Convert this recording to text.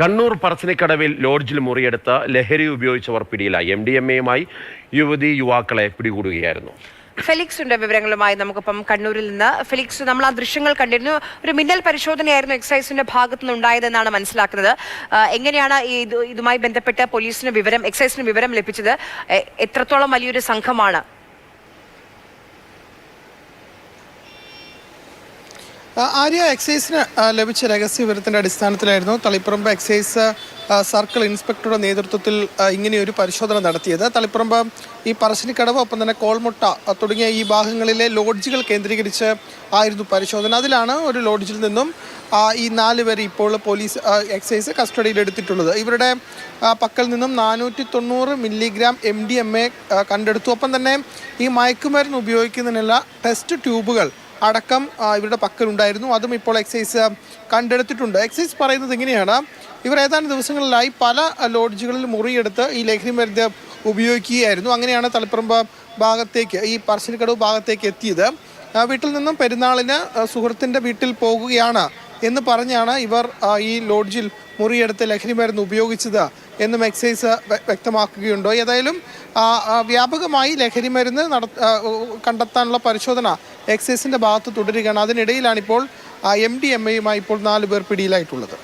കണ്ണൂർ പറശ്ശിനിക്കടവിൽ ലോഡ്ജിൽ മുറിയെടുത്ത് ലഹരി ഉപയോഗിച്ചവർ പിടിയിലായി. എം ഡി എം എയുമായി യുവതി യുവാക്കളെ പിടികൂടുകയായിരുന്നു. ഫെലിക്സിന്റെ വിവരങ്ങളുമായി നമുക്കിപ്പം കണ്ണൂരിൽ നിന്ന്. ഫെലിക്സ് നമ്മൾ ആ ദൃശ്യങ്ങൾ കണ്ടിരുന്നു. ഒരു മിന്നൽ പരിശോധനയായിരുന്നു എക്സൈസിന്റെ ഭാഗത്തു നിന്ന് ഉണ്ടായതെന്നാണ് മനസ്സിലാക്കുന്നത്. എങ്ങനെയാണ് ഈ ഇതുമായി ബന്ധപ്പെട്ട് പോലീസിന് വിവരം എക്സൈസിന് വിവരം ലഭിച്ചത്? എത്രത്തോളം വലിയൊരു സംഘമാണ് ആര്യ എക്സൈസിന് ലഭിച്ച രഹസ്യ വിവരത്തിന്റെ അടിസ്ഥാനത്തിലായിരുന്നു തളിപ്പറമ്പ് എക്സൈസ് സർക്കിൾ ഇൻസ്പെക്ടറുടെ നേതൃത്വത്തിൽ ഇങ്ങനെ ഇങ്ങനെയൊരു പരിശോധന നടത്തിയത്. തളിപ്പറമ്പ് ഈ പറശ്ശിനിക്കടവ് ഒപ്പം തന്നെ കോൾമുട്ട തുടങ്ങിയ ഈ ഭാഗങ്ങളിലെ ലോഡ്ജുകൾ കേന്ദ്രീകരിച്ച് ആയിരുന്നു പരിശോധന. അതിലാണ് ഒരു ലോഡ്ജിൽ നിന്നും ഈ നാല് പേരെ ഇപ്പോൾ പോലീസ് എക്സൈസ് കസ്റ്റഡിയിൽ എടുത്തിട്ടുള്ളത്. ഇവരുടെ പക്കൽ നിന്നും നാനൂറ്റി തൊണ്ണൂറ് milligram M D M A കണ്ടെടുത്തു. ഒപ്പം തന്നെ ഈ മയക്കുമരുന്ന് ഉപയോഗിക്കുന്നതിനുള്ള ടെസ്റ്റ് ട്യൂബുകൾ അടക്കം ഇവരുടെ പക്കലുണ്ടായിരുന്നു. അതും ഇപ്പോൾ എക്സൈസ് കണ്ടെടുത്തിട്ടുണ്ട്. എക്സൈസ് പറയുന്നത് ഇങ്ങനെയാണ് ഇവർ ഏതാനും ദിവസങ്ങളിലായി പല ലോഡ്ജുകളിൽ മുറിയെടുത്ത് ഈ ലഹരി മരുന്ന് ഉപയോഗിക്കുകയായിരുന്നു. അങ്ങനെയാണ് തളിപ്പറമ്പ് ഭാഗത്തേക്ക് ഈ പറശ്ശിനിക്കടവ് ഭാഗത്തേക്ക് എത്തിയത്. വീട്ടിൽ നിന്നും പെരുന്നാളിന് സുഹൃത്തിന്റെ വീട്ടിൽ പോകുകയാണ്. എന്ന് പറഞ്ഞാണ് ഇവർ ഈ ലോഡ്ജിൽ മുറിയെടുത്ത് ലഹരി മരുന്ന് ഉപയോഗിച്ചത് എന്നും എക്സൈസ് വ്യക്തമാക്കുകയുണ്ടോ? ഏതായാലും വ്യാപകമായി ലഹരി മരുന്ന് നട കണ്ടെത്താനുള്ള പരിശോധന എക്സൈസിന്റെ ഭാഗത്ത് തുടരുകയാണ്. അതിനിടയിലാണ് ഇപ്പോൾ എം ഡി എം എയുമായി ഇപ്പോൾ നാല് പേർ പിടിയിലായിട്ടുള്ളത്.